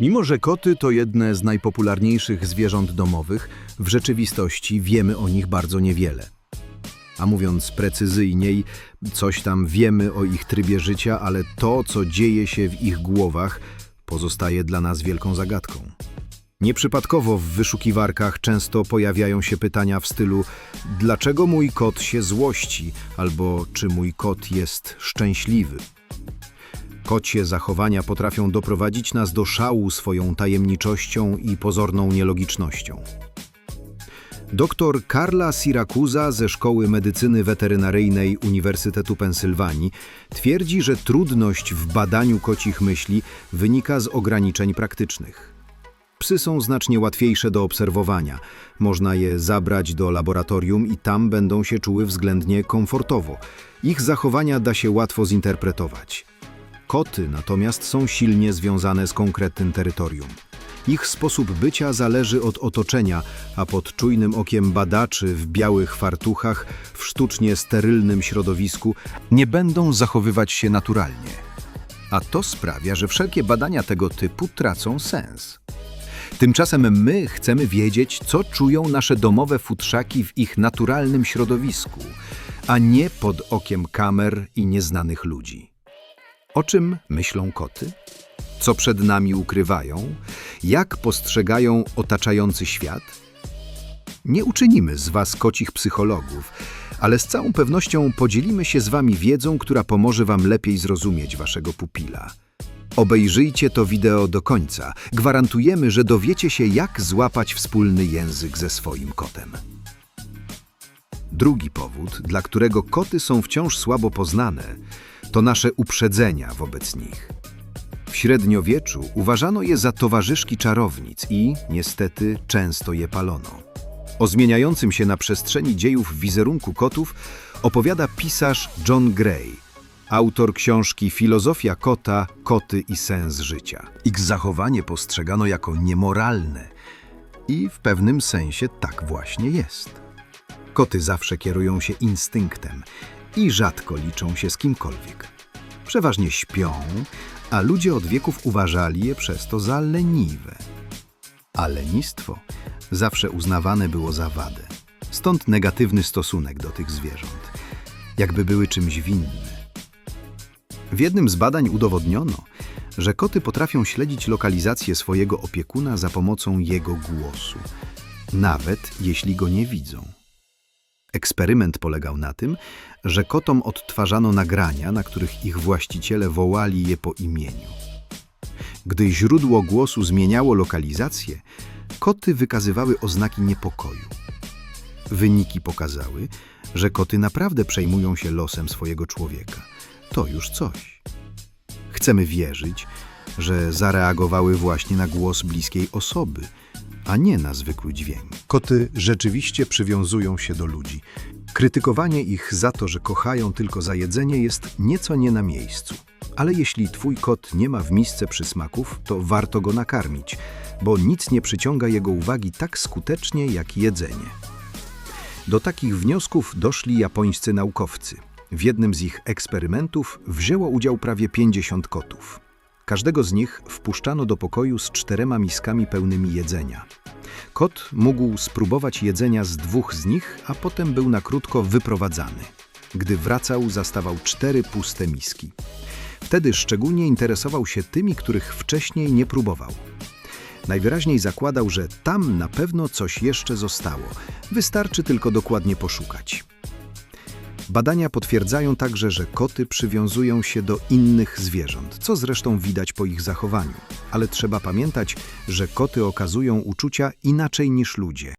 Mimo, że koty to jedne z najpopularniejszych zwierząt domowych, w rzeczywistości wiemy o nich bardzo niewiele. A mówiąc precyzyjniej, coś tam wiemy o ich trybie życia, ale to, co dzieje się w ich głowach, pozostaje dla nas wielką zagadką. Nieprzypadkowo w wyszukiwarkach często pojawiają się pytania w stylu dlaczego mój kot się złości albo czy mój kot jest szczęśliwy. Kocie zachowania potrafią doprowadzić nas do szału swoją tajemniczością i pozorną nielogicznością. Doktor Carla Siracusa ze Szkoły Medycyny Weterynaryjnej Uniwersytetu Pensylwanii twierdzi, że trudność w badaniu kocich myśli wynika z ograniczeń praktycznych. Psy są znacznie łatwiejsze do obserwowania. Można je zabrać do laboratorium i tam będą się czuły względnie komfortowo. Ich zachowania da się łatwo zinterpretować. Koty natomiast są silnie związane z konkretnym terytorium. Ich sposób bycia zależy od otoczenia, a pod czujnym okiem badaczy w białych fartuchach, w sztucznie sterylnym środowisku, nie będą zachowywać się naturalnie. A to sprawia, że wszelkie badania tego typu tracą sens. Tymczasem my chcemy wiedzieć, co czują nasze domowe futrzaki w ich naturalnym środowisku, a nie pod okiem kamer i nieznanych ludzi. O czym myślą koty? Co przed nami ukrywają? Jak postrzegają otaczający świat? Nie uczynimy z Was kocich psychologów, ale z całą pewnością podzielimy się z Wami wiedzą, która pomoże Wam lepiej zrozumieć Waszego pupila. Obejrzyjcie to wideo do końca. Gwarantujemy, że dowiecie się, jak złapać wspólny język ze swoim kotem. Drugi powód, dla którego koty są wciąż słabo poznane, to nasze uprzedzenia wobec nich. W średniowieczu uważano je za towarzyszki czarownic i, niestety, często je palono. O zmieniającym się na przestrzeni dziejów wizerunku kotów opowiada pisarz John Gray, autor książki Filozofia kota, koty i sens życia. Ich zachowanie postrzegano jako niemoralne i w pewnym sensie tak właśnie jest. Koty zawsze kierują się instynktem i rzadko liczą się z kimkolwiek. Przeważnie śpią, a ludzie od wieków uważali je przez to za leniwe. A lenistwo zawsze uznawane było za wadę. Stąd negatywny stosunek do tych zwierząt, jakby były czymś winne. W jednym z badań udowodniono, że koty potrafią śledzić lokalizację swojego opiekuna za pomocą jego głosu, nawet jeśli go nie widzą. Eksperyment polegał na tym, że kotom odtwarzano nagrania, na których ich właściciele wołali je po imieniu. Gdy źródło głosu zmieniało lokalizację, koty wykazywały oznaki niepokoju. Wyniki pokazały, że koty naprawdę przejmują się losem swojego człowieka. To już coś. Chcemy wierzyć, że zareagowały właśnie na głos bliskiej osoby, a nie na zwykły dźwięk. Koty rzeczywiście przywiązują się do ludzi. Krytykowanie ich za to, że kochają tylko za jedzenie jest nieco nie na miejscu. Ale jeśli twój kot nie ma w misce przysmaków, to warto go nakarmić, bo nic nie przyciąga jego uwagi tak skutecznie jak jedzenie. Do takich wniosków doszli japońscy naukowcy. W jednym z ich eksperymentów wzięło udział prawie 50 kotów. Każdego z nich wpuszczano do pokoju z czterema miskami pełnymi jedzenia. Kot mógł spróbować jedzenia z dwóch z nich, a potem był na krótko wyprowadzany. Gdy wracał, zastawał cztery puste miski. Wtedy szczególnie interesował się tymi, których wcześniej nie próbował. Najwyraźniej zakładał, że tam na pewno coś jeszcze zostało. Wystarczy tylko dokładnie poszukać. Badania potwierdzają także, że koty przywiązują się do innych zwierząt, co zresztą widać po ich zachowaniu. Ale trzeba pamiętać, że koty okazują uczucia inaczej niż ludzie.